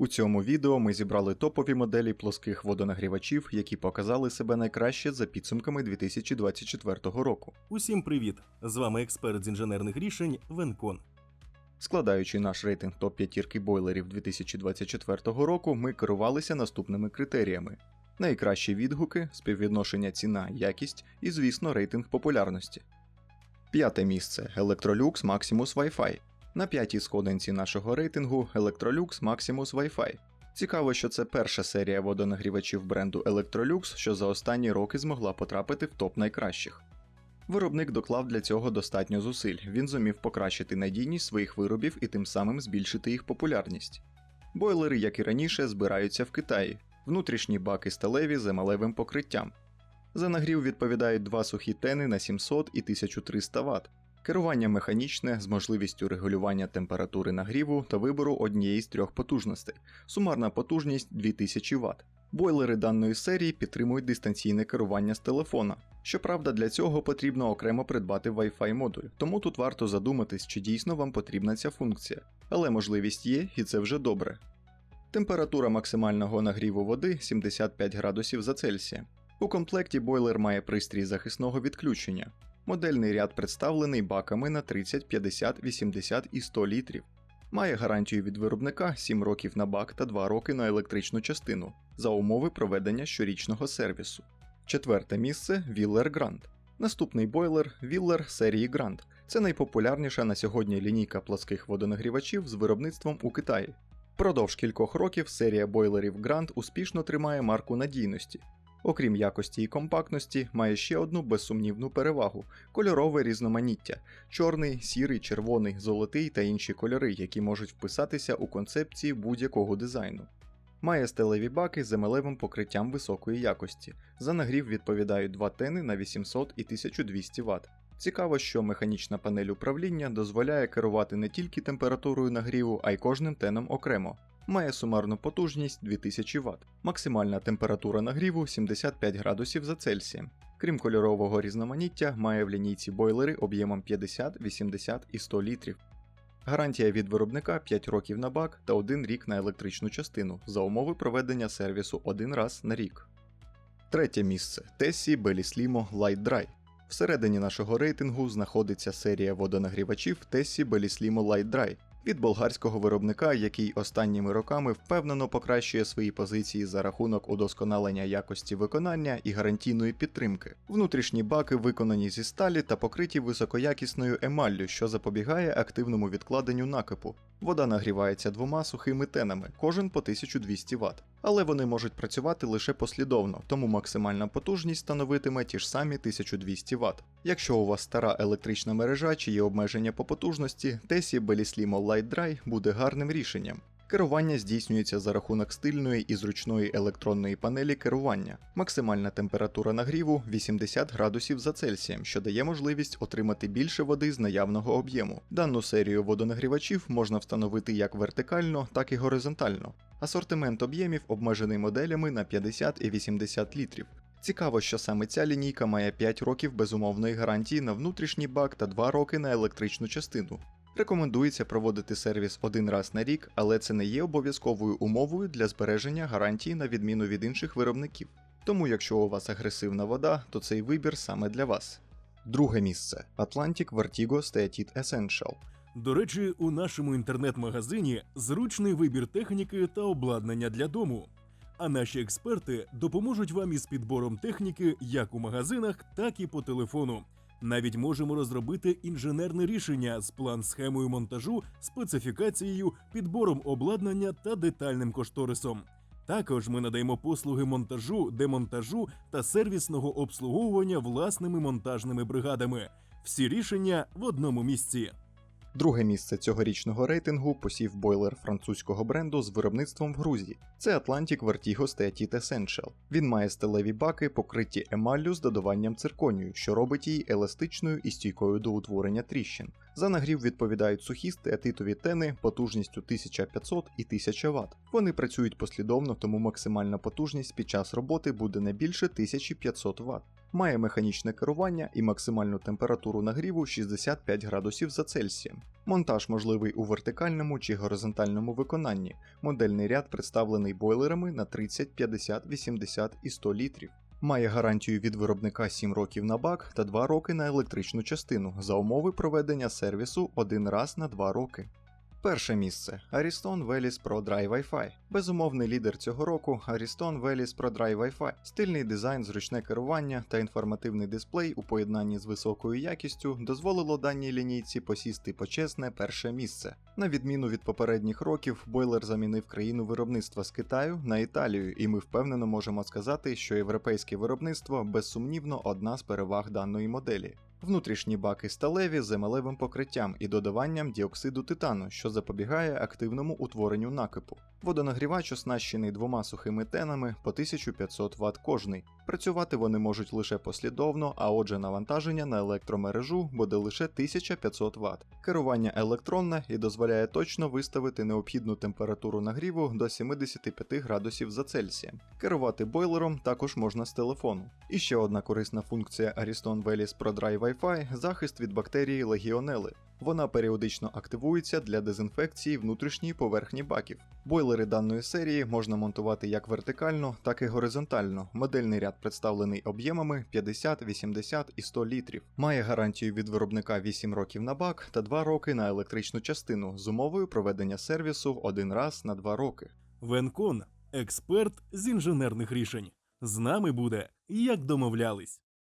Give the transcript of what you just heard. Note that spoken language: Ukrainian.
У цьому відео ми зібрали топові моделі плоских водонагрівачів, які показали себе найкраще за підсумками 2024 року. Усім привіт! З вами експерт з інженерних рішень Венкон. Складаючи наш рейтинг топ-5 бойлерів 2024 року, ми керувалися наступними критеріями: найкращі відгуки, співвідношення ціна якість і, звісно, рейтинг популярності. П'яте місце Electrolux Maximus Wi-Fi. На п'ятій сходинці нашого рейтингу Electrolux Maximus Wi-Fi. Цікаво, що це перша серія водонагрівачів бренду Electrolux, що за останні роки змогла потрапити в топ найкращих. Виробник доклав для цього достатньо зусиль. Він зумів покращити надійність своїх виробів і тим самим збільшити їх популярність. Бойлери, як і раніше, збираються в Китаї, внутрішні баки сталеві з емалевим покриттям. За нагрів відповідають два сухі тени на 700 і 1300 Вт, керування механічне з можливістю регулювання температури нагріву та вибору однієї з трьох потужностей, сумарна потужність 2000 Вт. Бойлери даної серії підтримують дистанційне керування з телефона. Щоправда, для цього потрібно окремо придбати Wi-Fi модуль, тому тут варто задуматись, чи дійсно вам потрібна ця функція. Але можливість є, і це вже добре. Температура максимального нагріву води 75 градусів за Цельсієм. У комплекті бойлер має пристрій захисного відключення. Модельний ряд представлений баками на 30, 50, 80 і 100 літрів. Має гарантію від виробника 7 років на бак та 2 роки на електричну частину за умови проведення щорічного сервісу. Четверте місце Willer Grand. Наступний бойлер Willer серії Grand. Це найпопулярніша на сьогодні лінійка плоских водонагрівачів з виробництвом у Китаї. Впродовж кількох років серія бойлерів Grand успішно тримає марку надійності. Окрім якості і компактності, має ще одну безсумнівну перевагу кольорове різноманіття: чорний, сірий, червоний, золотий та інші кольори, які можуть вписатися у концепції будь-якого дизайну. Має стелеві баки з емалевим покриттям високої якості. За нагрів відповідають два тени на 800 і 1200 Вт. Цікаво, що механічна панель управління дозволяє керувати не тільки температурою нагріву, а й кожним теном окремо. Має сумарну потужність 2000 Вт, максимальна температура нагріву 75 градусів за Цельсієм. Крім кольорового різноманіття, має в лінійці бойлери об'ємом 50, 80 і 100 літрів. Гарантія від виробника 5 років на бак та 1 рік на електричну частину за умови проведення сервісу один раз на рік. Третє місце Tessie Bellislimo Light Dry. Всередині нашого рейтингу знаходиться серія водонагрівачів Tessie Bellislimo Light Dry від болгарського виробника, який останніми роками впевнено покращує свої позиції за рахунок удосконалення якості виконання і гарантійної підтримки. Внутрішні баки виконані зі сталі та покриті високоякісною емаллю, що запобігає активному відкладенню накипу. Вода нагрівається двома сухими тенами, кожен по 1200 Вт. Але вони можуть працювати лише послідовно, тому максимальна потужність становитиме ті ж самі 1200 Вт. Якщо у вас стара електрична мережа чи є обмеження по потужності, Tessie Bellislimo Light Dry буде гарним рішенням. Керування здійснюється за рахунок стильної і зручної електронної панелі керування. Максимальна температура нагріву 80 градусів за Цельсієм, що дає можливість отримати більше води з наявного об'єму. Дану серію водонагрівачів можна встановити як вертикально, так і горизонтально. Асортимент об'ємів обмежений моделями на 50 і 80 літрів. Цікаво, що саме ця лінійка має 5 років безумовної гарантії на внутрішній бак та 2 роки на електричну частину. Рекомендується проводити сервіс один раз на рік, але це не є обов'язковою умовою для збереження гарантії на відміну від інших виробників. Тому, якщо у вас агресивна вода, то цей вибір саме для вас. Друге місце Atlantic Vertigo Steatit Essential. До речі, у нашому інтернет-магазині зручний вибір техніки та обладнання для дому. А наші експерти допоможуть вам із підбором техніки як у магазинах, так і по телефону. Навіть можемо розробити інженерне рішення з план-схемою монтажу, специфікацією, підбором обладнання та детальним кошторисом. Також ми надаємо послуги монтажу, демонтажу та сервісного обслуговування власними монтажними бригадами. Всі рішення в одному місці. Друге місце цьогорічного рейтингу посів бойлер французького бренду з виробництвом в Грузії. Це Atlantic Vertigo Steatit Essential. Він має сталеві баки, покриті емаллю з додаванням цирконію, що робить її еластичною і стійкою до утворення тріщин. За нагрів відповідають сухі стеатитові тени потужністю 1500 і 1000 Вт. Вони працюють послідовно, тому максимальна потужність під час роботи буде не більше 1500 Вт. Має механічне керування і максимальну температуру нагріву 65 градусів за Цельсієм. Монтаж можливий у вертикальному чи горизонтальному виконанні. Модельний ряд представлений бойлерами на 30, 50, 80 і 100 літрів. Має гарантію від виробника 7 років на бак та 2 роки на електричну частину за умови проведення сервісу один раз на 2 роки. Перше місце Ariston Velis Pro Dry Wi-Fi. Безумовний лідер цього року Ariston Velis Pro Dry Wi-Fi. Стильний дизайн, зручне керування та інформативний дисплей у поєднанні з високою якістю дозволило даній лінійці посісти почесне перше місце. На відміну від попередніх років, бойлер замінив країну виробництва з Китаю на Італію, і ми впевнено можемо сказати, що європейське виробництво безсумнівно одна з переваг даної моделі. Внутрішні баки сталеві з емалевим покриттям і додаванням діоксиду титану, що запобігає активному утворенню накипу. Водонагрівач оснащений двома сухими тенами по 1500 Вт кожний. Працювати вони можуть лише послідовно, а отже, навантаження на електромережу буде лише 1500 Вт. Керування електронне і дозволяє точно виставити необхідну температуру нагріву до 75 градусів за Цельсієм. Керувати бойлером також можна з телефону. І ще одна корисна функція Ariston Velis Pro Dry Wi-Fi – захист від бактерії легіонели. Вона періодично активується для дезінфекції внутрішньої поверхні баків. Бойлери даної серії можна монтувати як вертикально, так і горизонтально. Модельний ряд представлений об'ємами 50, 80 і 100 літрів. Має гарантію від виробника 8 років на бак та 2 роки на електричну частину з умовою проведення сервісу один раз на 2 роки. Венкон експерт з інженерних рішень. З нами буде, як домовлялись.